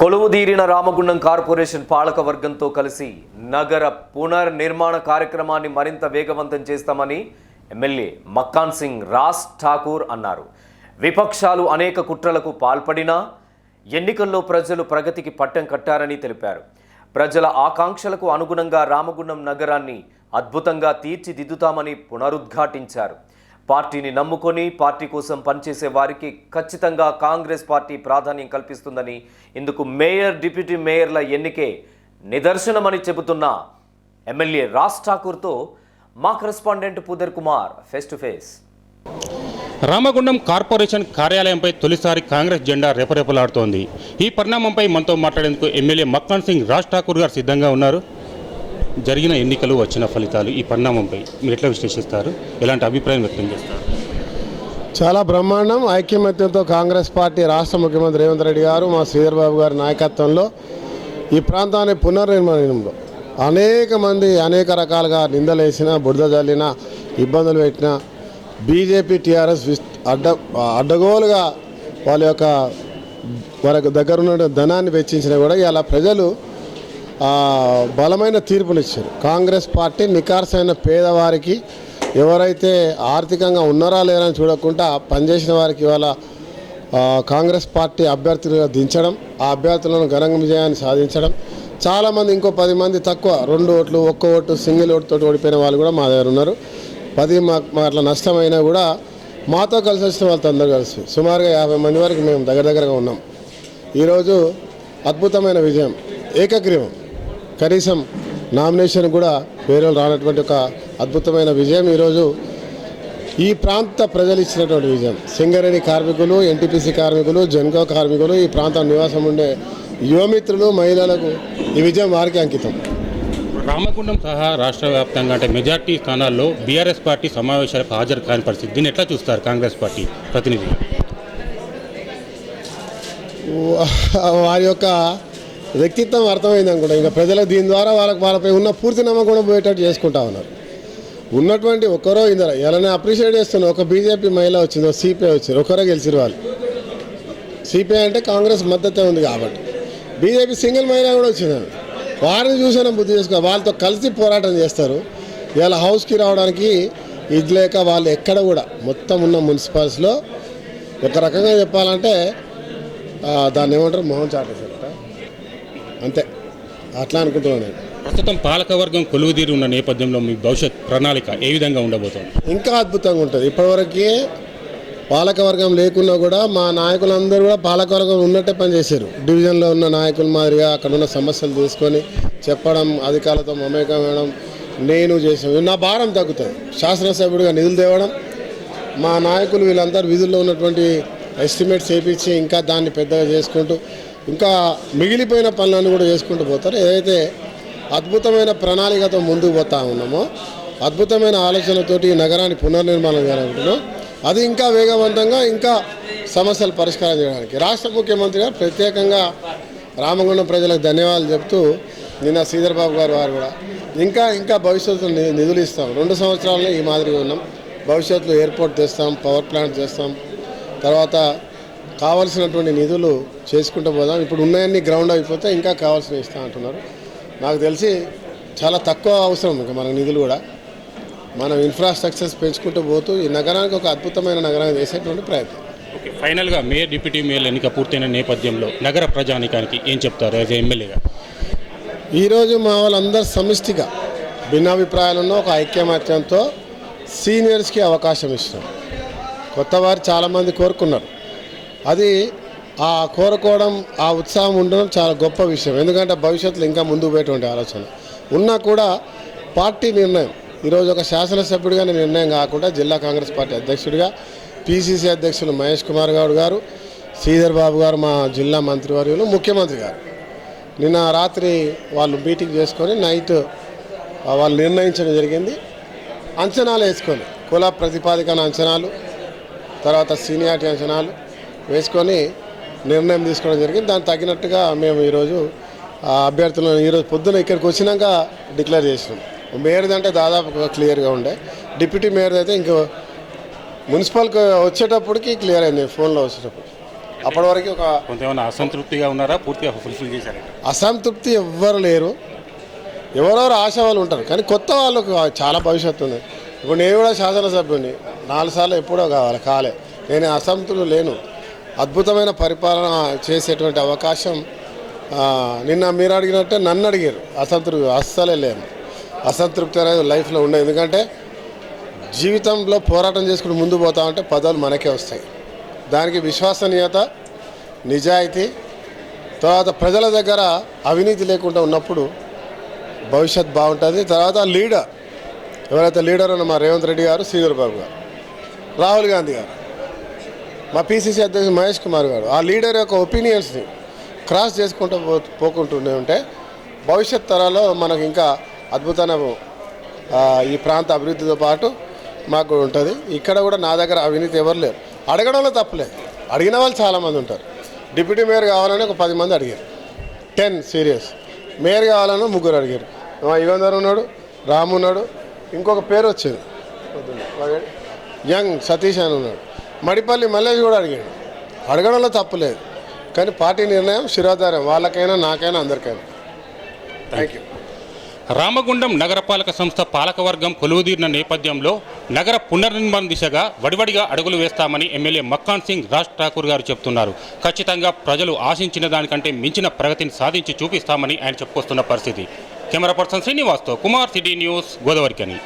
కొలువుదీరిన Ramagundam corporation పాలక వర్గంతో కలిసి నగర పునర్నిర్మాణ కార్యక్రమాన్ని మరింత వేగవంతం చేస్తామని ఎమ్మెల్యే మక్కాన్ సింగ్ రాజ్ ఠాకూర్ అన్నారు. విపక్షాలు అనేక కుట్రలకు పాల్పడినా ఎన్నికల్లో ప్రజలు ప్రగతికి పట్టం కట్టారని తెలిపారు. ప్రజల ఆకాంక్షలకు అనుగుణంగా రామగుండం నగరాన్ని అద్భుతంగా తీర్చిదిద్దుతామని పునరుద్ఘాటించారు. పార్టీని నమ్ముకొని పార్టీ కోసం పనిచేసే వారికి ఖచ్చితంగా కాంగ్రెస్ పార్టీ ప్రాధాన్యం కల్పిస్తుందని ఇందుకు మేయర్ డిప్యూటీ మేయర్ల ఎన్నికే నిదర్శనమని చెబుతున్న ఎమ్మెల్యే రాజ్ ఠాకూర్తో మా correspondent పుదర్ Kumar face to face. Ramagundam corporation కార్యాలయంపై తొలిసారి కాంగ్రెస్ జెండా రెపరెపలాడుతోంది. ఈ పరిణామంపై మనతో మాట్లాడేందుకు ఎమ్మెల్యే మక్కాన్ సింగ్ రాజ్ ఠాకూర్ గారు సిద్ధంగా ఉన్నారు. జరిగిన ఎన్నికలు వచ్చిన ఫలితాలు ఈ పరిణామంపై మీరు ఎట్లా విశ్లేషిస్తారు? ఎలాంటి అభిప్రాయం వ్యక్తం చేస్తారు? చాలా బ్రహ్మాండం. ఐక్యమత్యంతో కాంగ్రెస్ పార్టీ రాష్ట్ర ముఖ్యమంత్రి రేవంత్ రెడ్డి గారు మా శ్రీధర్ బాబు గారి నాయకత్వంలో ఈ ప్రాంతాన్ని పునర్నిర్మాణంలో అనేక మంది అనేక రకాలుగా నిందలేసిన బురద జల్లిన ఇబ్బందులు పెట్టిన బీజేపీ టీఆర్ఎస్ విస్ అడ్డ అడ్డగోలుగా వాళ్ళ యొక్క వారి దగ్గరున్న ధనాన్ని వెచ్చించినా కూడా ఇలా ప్రజలు బలమైన తీర్పునిచ్చారు. కాంగ్రెస్ పార్టీ నికార్సైన పేదవారికి ఎవరైతే ఆర్థికంగా ఉన్నారా లేరని చూడకుండా పనిచేసిన వారికి ఇవాళ కాంగ్రెస్ పార్టీ అభ్యర్థులుగా దించడం ఆ అభ్యర్థులను ఘనంగా విజయాన్ని సాధించడం. చాలామంది ఇంకో పది మంది తక్కువ రెండు ఓట్లు ఒక్క ఓటు సింగిల్ ఓటుతో ఓడిపోయిన వాళ్ళు కూడా మా దగ్గర ఉన్నారు. పది మా మా అట్లా నష్టమైనా కూడా మాతో కలిసి వచ్చిన వాళ్ళతో అందరూ కలిసి సుమారుగా యాభై మంది వరకు మేము దగ్గర దగ్గరగా ఉన్నాం. ఈరోజు అద్భుతమైన విజయం ఏకగ్రీవం. కనీసం నామినేషన్ కూడా వేరే రానటువంటి ఒక అద్భుతమైన విజయం ఈరోజు ఈ ప్రాంత ప్రజలు ఇచ్చినటువంటి విజయం. సింగరేణి కార్మికులు ఎన్టీపీసీ కార్మికులు జన్కో కార్మికులు ఈ ప్రాంతం నివాసం ఉండే యువమిత్రులు మహిళలకు ఈ విజయం వారికి అంకితం. రామగుండం సహా రాష్ట్ర వ్యాప్తంగా అంటే మెజార్టీ స్థానాల్లో బీఆర్ఎస్ పార్టీ సమావేశాలకు హాజరు కాని పరిస్థితి. దీన్ని ఎట్లా చూస్తారు కాంగ్రెస్ పార్టీ ప్రతినిధి? వారి యొక్క వ్యక్తిత్వం అర్థమైంది అనుకుంటా. ఇంకా ప్రజలకు దీని ద్వారా వాళ్ళకి వాళ్ళపై ఉన్న పూర్తి నమ్మకం పోయేటట్టు చేసుకుంటా ఉన్నారు. ఉన్నటువంటి ఒకరో ఇద్దరు ఎలానే అప్రిషియేట్ చేస్తున్నారు ఒక బీజేపీ మహిళ వచ్చింది ఒక సిపిఐ వచ్చింది ఒకరో గెలిచిరు వాళ్ళు. సిపిఐ అంటే కాంగ్రెస్ మద్దతే ఉంది కాబట్టి. బీజేపీ సింగిల్ మహిళ కూడా వచ్చిందండి వారిని చూసినా బుద్ధి చేసుకో వాళ్ళతో కలిసి పోరాటం చేస్తారు. ఇవాళ హౌస్కి రావడానికి ఇది లేక వాళ్ళు ఎక్కడ కూడా మొత్తం ఉన్న మున్సిపాలిటీలో ఒక రకంగా చెప్పాలంటే దాన్ని ఏమంటారు మొహం చాటేశారట అంతే. అట్లా అనుకుంటున్నాను నేను. ప్రస్తుతం పాలకవర్గం కొలువుదీరి ఉన్న నేపథ్యంలో మీ భవిష్యత్ ప్రణాళిక ఏ విధంగా ఉండబోతోంది? ఇంకా అద్భుతంగా ఉంటుంది. ఇప్పటివరకు పాలకవర్గం లేకున్నా కూడా మా నాయకులందరూ కూడా పాలకవర్గం ఉన్నట్టే పనిచేశారు. డివిజన్లో ఉన్న నాయకుల మాదిరిగా అక్కడ ఉన్న సమస్యలు తీసుకొని చెప్పడం అధికారులతో మమేకం వేయడం నేను చేసాను నా భారం తగ్గుతుంది. శాసనసభ్యుడిగా నిధులు తేవడం మా నాయకులు వీళ్ళందరూ విధుల్లో ఉన్నటువంటి ఎస్టిమేట్స్ చేపించి ఇంకా దాన్ని పెద్దగా చేసుకుంటూ ఇంకా మిగిలిపోయిన పనులను కూడా చేసుకుంటూ పోతారు. ఏదైతే అద్భుతమైన ప్రణాళికతో ముందుకు పోతా ఉన్నామో అద్భుతమైన ఆలోచనతోటి ఈ నగరాన్ని పునర్నిర్మాణం చేయాలనుకుంటున్నాం అది ఇంకా వేగవంతంగా ఇంకా సమస్యలు పరిష్కారం చేయడానికి. రాష్ట్ర ముఖ్యమంత్రి గారు ప్రత్యేకంగా రామగుండం ప్రజలకు ధన్యవాదాలు చెప్తూ నిన్న శ్రీధర్బాబు గారు వారు కూడా ఇంకా ఇంకా భవిష్యత్తులో నిధులు ఇస్తాం. రెండు సంవత్సరాల్లో ఈ మాదిరిగా ఉన్నాం. భవిష్యత్తులో ఎయిర్పోర్ట్ తెస్తాం పవర్ ప్లాంట్ చేస్తాం. తర్వాత కావాల్సినటువంటి నిధులు చేసుకుంటూ పోదాం. ఇప్పుడు ఉన్నాయన్నీ గ్రౌండ్ అయిపోతే ఇంకా కావాల్సినవి ఇస్తాం అంటున్నారు. నాకు తెలిసి చాలా తక్కువ అవసరం ఇంకా మనకు నిధులు కూడా. మనం ఇన్ఫ్రాస్ట్రక్చర్స్ పెంచుకుంటూ పోతూ ఈ నగరానికి ఒక అద్భుతమైన నగరాన్ని చేసేటువంటి ప్రయత్నం. ఓకే ఫైనల్గా మేయర్ డిప్యూటీ మేయర్ ఎన్నిక పూర్తయిన నేపథ్యంలో నగర ప్రజానికానికి ఏం చెప్తారు యాజ్ ఎమ్మెల్యేగా? ఈరోజు మా వాళ్ళందరూ సమిష్టిగా భిన్నాభిప్రాయాలు ఉన్న ఒక ఐక్యమత్యంతో సీనియర్స్కి అవకాశం ఇస్తున్నాం కొత్త వారు చాలామంది కోరుకున్నారు. అది ఆ కోరుకోవడం ఆ ఉత్సాహం ఉండడం చాలా గొప్ప విషయం. ఎందుకంటే భవిష్యత్తులో ఇంకా ముందుకు పోయేటువంటి ఆలోచన. ఉన్నా కూడా పార్టీ నిర్ణయం. ఈరోజు ఒక శాసనసభ్యుడిగా నేను నిర్ణయం కాకుండా జిల్లా కాంగ్రెస్ పార్టీ అధ్యక్షుడిగా పిసిసి అధ్యక్షులు మహేష్ కుమార్ గౌడ్ గారు శ్రీధర్ బాబు గారు మా జిల్లా మంత్రివర్యులు ముఖ్యమంత్రి గారు. నిన్న రాత్రి వాళ్ళు మీటింగ్ చేసుకొని నైట్ వాళ్ళు నిర్ణయించడం జరిగింది. అంచనాలు వేసుకొని కుల ప్రతిపాదికన అంచనాలు తర్వాత సీనియారిటీ అంచనాలు వేసుకొని నిర్ణయం తీసుకోవడం జరిగింది. దానికి తగినట్టుగా మేము ఈరోజు ఆ అభ్యర్థులను ఈరోజు పొద్దున ఇక్కడికి వచ్చినాక డిక్లేర్ చేసినాం. మేయర్ది అంటే దాదాపు క్లియర్గా ఉండే. డిప్యూటీ మేయర్ది అయితే ఇంకో మున్సిపల్కి వచ్చేటప్పటికి క్లియర్ అయింది ఫోన్లో వచ్చేటప్పుడు. అప్పటి వరకు ఒక కొంత ఏమైనా అసంతృప్తిగా ఉన్నారా? పూర్తిగా ఫుల్ఫిల్ చేశారు? అసంతృప్తి ఎవ్వరు లేరు. ఎవరెవరు ఆశ వాళ్ళు ఉంటారు. కానీ కొత్త వాళ్ళకు చాలా భవిష్యత్తు ఉంది. ఇప్పుడు నేను కూడా శాసనసభ్యుని నాలుగు సార్లు ఎప్పుడో కావాలి కాలే. నేను అసంతృప్తి లేను. అద్భుతమైన పరిపాలన చేసేటువంటి అవకాశం నిన్న మీరు అడిగినట్టే నన్ను అడిగారు. అసంతృప్తి అస్సలే లేము అసంతృప్తి అనేది లైఫ్లో ఉండదు. ఎందుకంటే జీవితంలో పోరాటం చేసుకుని ముందు పోతా ఉంటే పదవులు మనకే వస్తాయి. దానికి విశ్వసనీయత నిజాయితీ తర్వాత ప్రజల దగ్గర అవినీతి లేకుండా ఉన్నప్పుడు భవిష్యత్ బాగుంటుంది. తర్వాత లీడర్. ఎవరైతే లీడర్ ఉన్న మా రేవంత్ రెడ్డి గారు శ్రీధర్ బాబు గారు రాహుల్ గాంధీ గారు. మా పిసిసి అధ్యక్షుడు మహేష్ కుమార్ గారు ఆ లీడర్ యొక్క ఒపీనియన్స్ని క్రాస్ చేసుకుంటూ పో పోకుంటూనే ఉంటే భవిష్యత్ తరాల్లో మనకు ఇంకా అద్భుతమైన ఈ ప్రాంత అభివృద్ధితో పాటు మాకు ఉంటుంది. ఇక్కడ కూడా నా దగ్గర అవినీతి ఎవరు లేరు. అడగడంలో తప్పలేదు అడిగిన వాళ్ళు చాలామంది ఉంటారు. డిప్యూటీ మేయర్ కావాలని ఒక పది మంది అడిగారు. టెన్ సీరియస్ మేయర్ కావాలని ముగ్గురు అడిగారు. మా యుగంధర్ ఉన్నాడు రాము ఉన్నాడు ఇంకొక పేరు వచ్చింది. యంగ్ సతీష్ అని ఉన్నాడు. మడిపల్లి మల్లేష్ కూడా అడిగాడు. అడగడంలో తప్పులేదు కానీ పార్టీ నిర్ణయం శిరోధారం వాళ్ళకైనా నాకైనా అందరికైనా. థ్యాంక్ యూ రామగుండం నగరపాలక సంస్థ పాలకవర్గం కొలువుదీరిన నేపథ్యంలో నగర పునర్నిర్మాణ దిశగా వడివడిగా అడుగులు వేస్తామని ఎమ్మెల్యే మక్కాన్ సింగ్ రాజ్ ఠాకూర్ గారు చెప్తున్నారు. ఖచ్చితంగా ప్రజలు ఆశించిన దానికంటే మించిన ప్రగతిని సాధించి చూపిస్తామని ఆయన చెప్పుకొస్తున్న పరిస్థితి. కెమెరా పర్సన్ శ్రీనివాస్తో కుమార్ సిటీ న్యూస్ గోదావరికని.